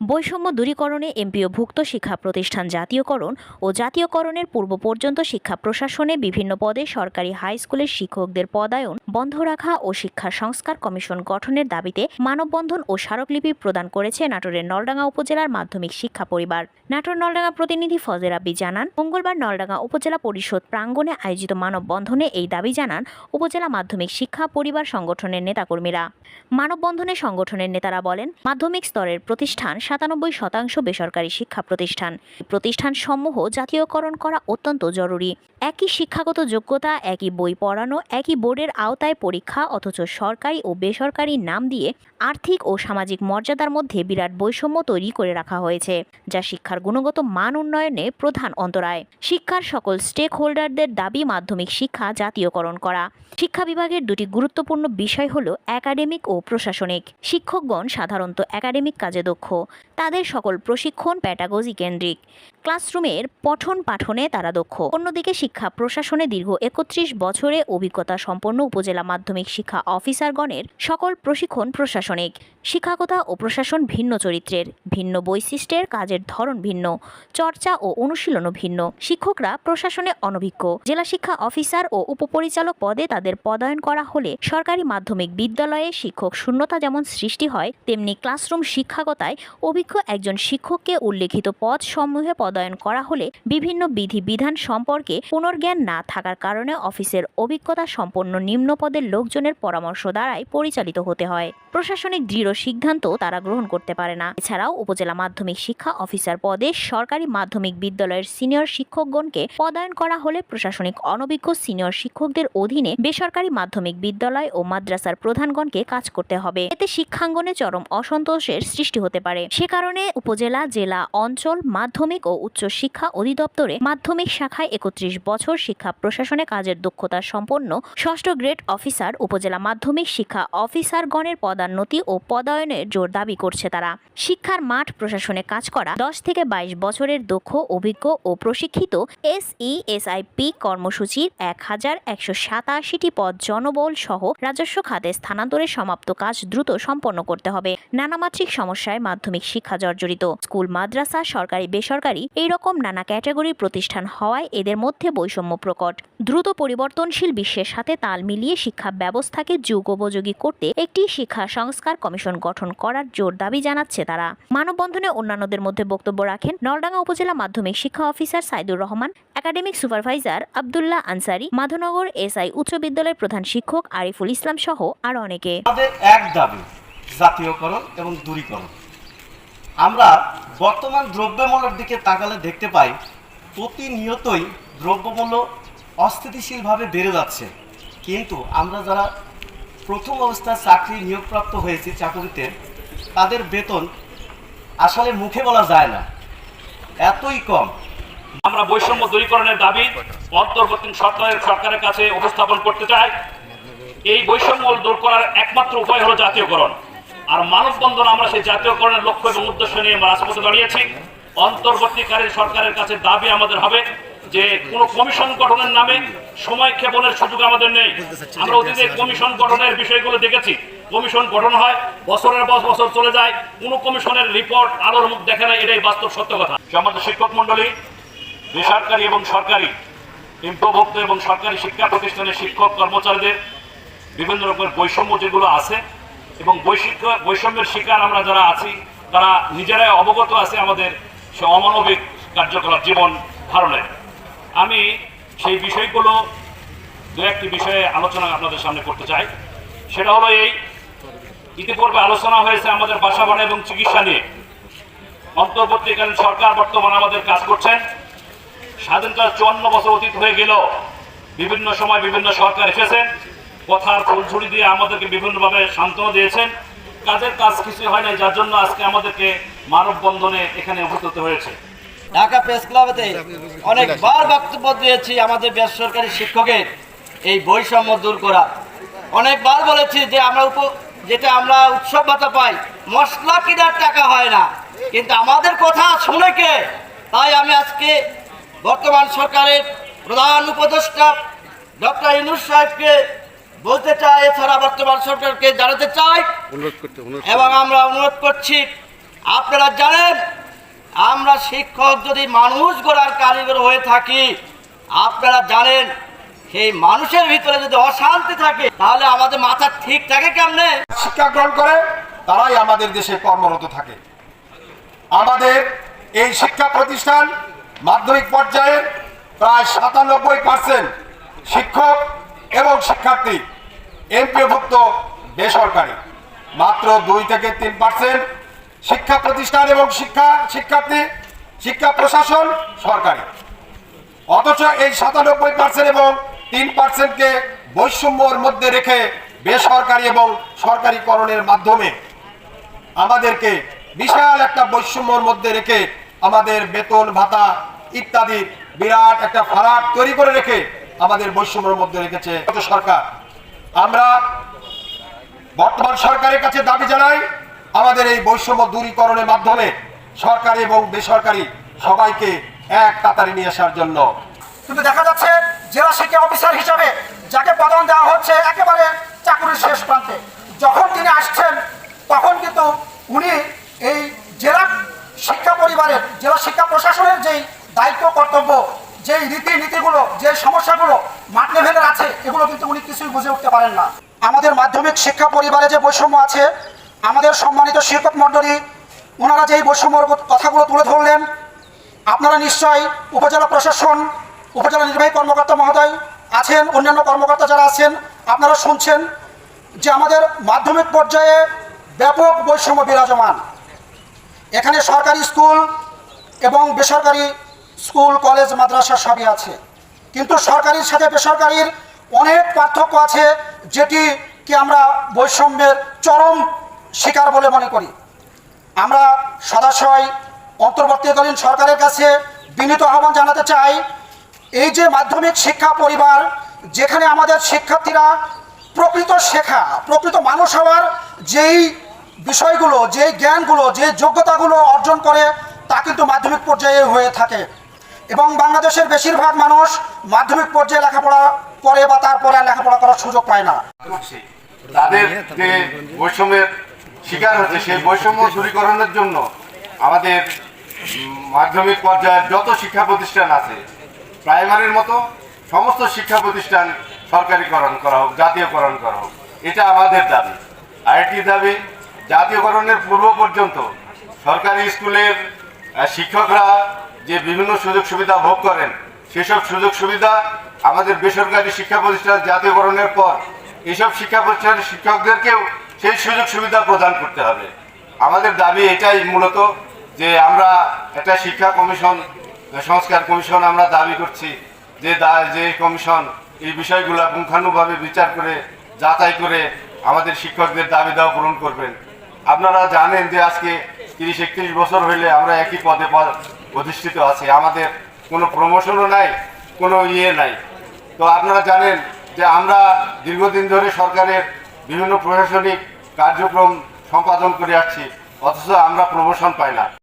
বৈষম্য দূরীকরণে এমপিওভুক্ত শিক্ষা প্রতিষ্ঠান জাতীয়করণ ও জাতীয়করণের পূর্ব পর্যন্ত শিক্ষা প্রশাসনে বিভিন্ন পদে সরকারি হাই স্কুলের শিক্ষকদের পদায়ন, বন্ধ রাখা ও শিক্ষা সংস্কার কমিশন গঠনের দাবিতে মানববন্ধন ও স্মারকলিপি প্রদান করেছে নাটোরের নলডাঙ্গা উপজেলার মাধ্যমিক শিক্ষা পরিবার। নাটোর নলডাঙ্গা প্রতিনিধি ফজের আব্বি জানান, মঙ্গলবার নলডাঙ্গা উপজেলা পরিষদ প্রাঙ্গণে আয়োজিত মানববন্ধনে এই দাবি জানান উপজেলা মাধ্যমিক শিক্ষা পরিবার সংগঠনের নেতাকর্মীরা। মানববন্ধনে সংগঠনের নেতারা বলেন, মাধ্যমিক স্তরের প্রতিষ্ঠান সাতানব্বই শতাংশ বেসরকারি শিক্ষা প্রতিষ্ঠান। প্রতিষ্ঠান সমূহ জাতীয়করণ করা অত্যন্ত জরুরি। একই শিক্ষাগত যোগ্যতা, একই বই পড়ানো, একই বোর্ডের আওতায় পরীক্ষা, অথচ সরকারি ও বেসরকারি নাম দিয়ে আর্থিক ও সামাজিক মর্যাদার মধ্যে বিরাট বৈষম্য তৈরি করে রাখা হয়েছে, যা শিক্ষার গুণগত মান উন্নয়নে প্রধান অন্তরায়। শিক্ষার সকল স্টেক হোল্ডারদের দাবি, মাধ্যমিক শিক্ষা জাতীয়করণ করা। শিক্ষা বিভাগের দুটি গুরুত্বপূর্ণ বিষয় হল একাডেমিক ও প্রশাসনিক। শিক্ষকগণ সাধারণত একাডেমিক কাজে দক্ষ। তাদের সকল প্রশিক্ষণ প্যাটাগজি কেন্দ্রিক। ক্লাসরুমের পঠন পাঠনে তারা দক্ষ। অন্যদিকে শিক্ষা প্রশাসনে দীর্ঘ একত্রিশ বছরে অভিজ্ঞতা সম্পন্ন উপজেলা মাধ্যমিক শিক্ষা অফিসারগণের সকল প্রশিক্ষণ প্রশাসনিক। শিক্ষকতা ও প্রশাসন ভিন্ন চরিত্রের, ভিন্ন বৈশিষ্ট্যের কাজের ধরন ভিন্ন, চর্চা ও অনুশীলনও ভিন্ন। শিক্ষকরা প্রশাসনে অনভিজ্ঞ। জেলা শিক্ষা অফিসার ও উপপরিচালক পদে তাদের পদায়ন করা হলে সরকারি মাধ্যমিক বিদ্যালয়ে শিক্ষক শূন্যতা যেমন সৃষ্টি হয়, তেমনি ক্লাসরুম শিক্ষকতায় অভিজ্ঞ একজন শিক্ষককে উল্লেখিত পদ সমূহে পদায়ন করা হলে বিভিন্ন বিধি বিধান সম্পর্কে পুনর্জ্ঞান না থাকার কারণে অফিসের অভিজ্ঞতা সম্পন্ন নিম্ন পদের লোকজনের পরামর্শ দ্বারাই পরিচালিত হতে হয়। প্রশাসনিক দৃঢ় সিদ্ধান্ত তারা গ্রহণ করতে পারে না। এছাড়াও উপজেলা মাধ্যমিক শিক্ষা অফিসার পদে সরকারি মাধ্যমিক বিদ্যালয়ের সিনিয়র শিক্ষকগণকে পদায়ন করা হলে প্রশাসনিক অনভিজ্ঞ সিনিয়র শিক্ষকদের অধীনে বেসরকারি মাধ্যমিক বিদ্যালয় ও মাদ্রাসার প্রধানগণকে কাজ করতে হবে। এতে শিক্ষাঙ্গনে চরম অসন্তোষের সৃষ্টি হতে পারে। সে কারণে উপজেলা, জেলা, অঞ্চল, মাধ্যমিক ও উচ্চ শিক্ষা অধিদপ্তরে মাধ্যমিক শাখায় একত্রিশ বছর শিক্ষা প্রশাসনে কাজের দক্ষতা সম্পন্ন ষষ্ঠ গ্রেড অফিসার, উপজেলা মাধ্যমিক শিক্ষা অফিসারগণের পদান্নতি ও পদায়নের জোর দাবি করছে তারা। শিক্ষার মাঠ প্রশাসনে কাজ করা দশ থেকে বাইশ বছরের দক্ষ, অভিজ্ঞ ও প্রশিক্ষিত S E S I P কর্মসূচির এক হাজার একশো সাতাশিটি পদ জনবল সহ রাজস্ব খাতে স্থানান্তরের সমাপ্ত কাজ দ্রুত সম্পন্ন করতে হবে। নানামাত্রিক সমস্যায় মাধ্যমিক শিক্ষা জর্জরিত। স্কুল, মাদ্রাসা, সরকারি, বেসরকারি এই রকম নানা ক্যাটাগরির প্রতিষ্ঠান হওয়ায় এদের মধ্যে বৈষম্য প্রকট। দ্রুত পরিবর্তনশীল বিশ্বের সাথে তাল মিলিয়ে শিক্ষা ব্যবস্থাকে যুগোপযোগী করতে একটি শিক্ষা সংস্কার কমিশন গঠন করার জোর দাবি জানাচ্ছে তারা। মানববন্ধনে অন্যান্যদের মধ্যে বক্তব্য রাখেন নলডাঙ্গা উপজেলা মাধ্যমিক শিক্ষা officer Saidur Rahman, academic supervisor Abdullah Ansari, Madhnagar SI উচ্চ বিদ্যালয়ের প্রধান শিক্ষক আরিফুল ইসলাম সহ আরও অনেকে। এক দাবি, জাতীয়করণ এবং দূরীকরণ। আমরা বর্তমান দ্রব্যমূল্যের দিকে তাকালে দেখতে পাই, প্রতিনিয়তই দ্রব্যমূল্য অস্থিতিশীলভাবে বেড়ে যাচ্ছে। কিন্তু আমরা যারা প্রথম অবস্থায় চাকরি নিয়োগপ্রাপ্ত হয়েছে চাকরিতে, তাদের বেতন আসলে মুখে বলা যায় না। এতই কম। আমরা বৈষম্য দূরীকরণের দাবি অন্তর্বর্তী সরকারের সরকারের কাছে উপস্থাপন করতে চাই। এই বৈষম্য দূর করার একমাত্র উপায় হলো জাতীয়করণ। আর মানববন্ধন আমরা সেই জাতীয়করণের লক্ষ্য এবং উদ্দেশ্য নিয়ে আমরা রাজপথে দাঁড়িয়েছি। অন্তর্বর্তীকালীন সরকারের কাছে দাবি আমাদের হবে যে কোনো কমিশন গঠনের নামে সময় ক্ষেপণের সুযোগ আমাদের নেই। আমরা অতীতে কমিশন গঠনের বিষয়গুলো দেখেছি। কমিশন গঠন হয় বছরের পর বছর চলে যায় কোনো কমিশনের রিপোর্ট আলোর মুখ দেখে না এটাই বাস্তব সত্য কথা। আমাদের শিক্ষক মন্ডলী বেসরকারি এবং সরকারি ইম্পভুক্ত এবং সরকারি শিক্ষা প্রতিষ্ঠানের শিক্ষক কর্মচারীদের বিভিন্ন রকমের বৈষম্য যেগুলো আছে এবং বৈশিষ্ট্য বৈষম্যের শিকার আমরা যারা আছি তারা নিজেরাই অবগত আছে আমাদের সে অমানবিক কার্যকলাপ জীবন ধারণের। আমি সেই বিষয়গুলো দু একটি বিষয়ে আলোচনা আপনাদের সামনে করতে চাই। সেটা হলো এই, ইতিপূর্বে আলোচনা হয়েছে আমাদের বাসা ভাড়া এবং চিকিৎসা নিয়ে। অন্তর্বর্তীকালীন সরকার বর্তমানে আমাদের কাজ করছেন। স্বাধীনতার চুয়ান্ন বছর অতীত হয়ে গেল। বিভিন্ন সময় বিভিন্ন সরকার এসেছেন। কথার ফুলঝুড়ি দিয়ে আমাদেরকে বিভিন্নভাবে সান্ত্বনা দিয়েছেন। কাজের কাজ কিছু হয় নাই, যার জন্য আজকে আমাদেরকে মানববন্ধনে এখানে উপস্থিত হয়েছে। ঢাকা প্রেস ক্লাবেতে অনেকবার বক্তব্য দিয়েছি আমাদের বেসরকারি শিক্ষকের এই বৈষম্য দূর করা। অনেকবার বলেছি যে আমরা উপ যেটা আমরা উৎসব ভাতা পাই মশলা কেনার টাকা হয় না। কিন্তু আমাদের কথা শুনে কে? তাই আমি আজকে বর্তমান সরকারের প্রধান উপদেষ্টা ডক্টর ইনুস সাহেবকে বলতে চাই এছাড়া বর্তমান সরকারকে জানাতে চাই। এবং আমরা অনুরোধ করছি আপনারা জানেন আমরা শিক্ষক যদি মানুষ গড়ার কারিগর হয়ে থাকি, আপনারা জানেন, সেই মানুষের ভিতরে যদি অশান্তি থাকে, তাহলে আমাদের মাথা ঠিক থাকে কেমনে? শিক্ষা গ্রহণ করে, তারাই আমাদের দেশে কর্মরত থাকে। আমাদের এই শিক্ষা প্রতিষ্ঠান মাধ্যমিক পর্যায়ে প্রায় সাতানব্বই পার্সেন্ট শিক্ষক এবং শিক্ষার্থী এমপিওভুক্ত বেসরকারি, মাত্র দুই থেকে তিন পার্সেন্ট শিক্ষা প্রতিষ্ঠান এবং শিক্ষা শিক্ষার্থী, শিক্ষা প্রশাসন, সরকারি। অথচ এই সাতানব্বই পার্সেন্ট এবং তিন পার্সেন্টকে বৈষম্যর মধ্যে রেখে বেসরকারি এবং সরকারিকরণের মাধ্যমে আমাদেরকে বিশাল একটা বৈষম্যর মধ্যে রেখে আমাদের বেতন, ভাতা ইত্যাদি বিরাট একটা ফারাক তৈরি করে রেখে আমাদের বৈষম্যের মধ্যে রেখেছে সরকার। আমরা বর্তমান সরকারের কাছে দাবি জানাই আমাদের এই বৈষম্য দূরীকরণের মাধ্যমে সরকারি এবং বেসরকারি সবাইকে এক কাতারে নিয়ে আসার জন্য। কিন্তু দেখা যাচ্ছে জেলা শিক্ষা অফিসার হিসাবে যাকে প্রদান দেওয়া হচ্ছে একেবারে চাকুরির শেষ প্রান্তে। যখন তিনি আসছেন, তখন কিন্তু উনি এই জেলা শিক্ষা পরিবারের, জেলা শিক্ষা প্রশাসনের যেই দায়িত্ব, কর্তব্য, যেই রীতি নীতিগুলো, যে সমস্যাগুলো মাঠ লেভেলের আছে, এগুলো কিন্তু উনি কিছুই বুঝে উঠতে পারেন না। আমাদের মাধ্যমিক শিক্ষা পরিবারে যে বৈষম্য আছে আমাদের সম্মানিত শিক্ষক মণ্ডলী, ওনারা যে এই বৈষম্যর কথাগুলো তুলে ধরলেন, আপনারা নিশ্চয়ই উপজেলা প্রশাসন, উপজেলা নির্বাহী কর্মকর্তা মহোদয় আছেন, অন্যান্য কর্মকর্তা যারা আছেন, আপনারা শুনছেন যে আমাদের মাধ্যমিক পর্যায়ে ব্যাপক বৈষম্য বিরাজমান। এখানে সরকারি স্কুল এবং বেসরকারি স্কুল, কলেজ, মাদ্রাসা সবই আছে। কিন্তু সরকারির সাথে বেসরকারির অনেক পার্থক্য আছে যেটি কি আমরা বৈষম্যের চরম শিকার বলে মনে করি। আমরা সদাশয় অন্তর্বর্তীকালীন সরকারের কাছে বিনীত আহ্বান জানাতে চাই, এই যে মাধ্যমিক শিক্ষা পরিবার, যেখানে আমাদের শিক্ষার্থীরা প্রকৃত শেখা, প্রকৃত মানুষ হওয়ার যেই বিষয়গুলো যে জ্ঞানগুলো যে যোগ্যতাগুলো অর্জন করে, তা কিন্তু মাধ্যমিক পর্যায়ে হয়ে থাকে। এবং বাংলাদেশের বেশিরভাগ মানুষ মাধ্যমিক পর্যায়ে লেখাপড়া করে বা তারপরে লেখাপড়া করার সুযোগ পায় না। তাদের যে বৈষম্যের শিকার হচ্ছে সেই বৈষম্য দূরীকরণের জন্য। আমাদের মাধ্যমিক পর্যায়ের যত শিক্ষা প্রতিষ্ঠান আছে, প্রাইমারির মতো সমস্ত শিক্ষা প্রতিষ্ঠান সরকারিকরণ করা হোক, জাতীয়করণ করা হোক, এটা আমাদের দাবি। আরেকটি দাবি, জাতীয়করণের পূর্ব পর্যন্ত সরকারি স্কুলের শিক্ষকরা যে বিভিন্ন সুযোগ সুবিধা ভোগ করেন, সেসব সুযোগ সুবিধা আমাদের বেসরকারি শিক্ষা প্রতিষ্ঠান জাতীয়করণের পর এইসব শিক্ষা প্রতিষ্ঠানের শিক্ষকদেরকেও সেই সুযোগ সুবিধা প্রদান করতে হবে। আমাদের দাবি এটাই মূলত যে আমরা একটা শিক্ষা কমিশন, সংস্কার কমিশন আমরা দাবি করছি যে যে কমিশন এই বিষয়গুলো পুঙ্খানুভাবে বিচার করে, যাচাই করে আমাদের শিক্ষকদের দাবি দেওয়া পূরণ করবেন। আপনারা জানেন যে আজকে তিরিশ একত্রিশ বছর হইলে আমরা একই পদে পদ অধিষ্ঠিত আছি। আমাদের কোনো প্রমোশনও নাই, কোনো ইয়ে নাই। তো আপনারা জানেন যে আমরা দীর্ঘদিন ধরে সরকারের বিভিন্ন প্রশাসনিক কার্যক্রম সম্পাদন করে আসছি অথচ আমরা প্রমোশন পাই না।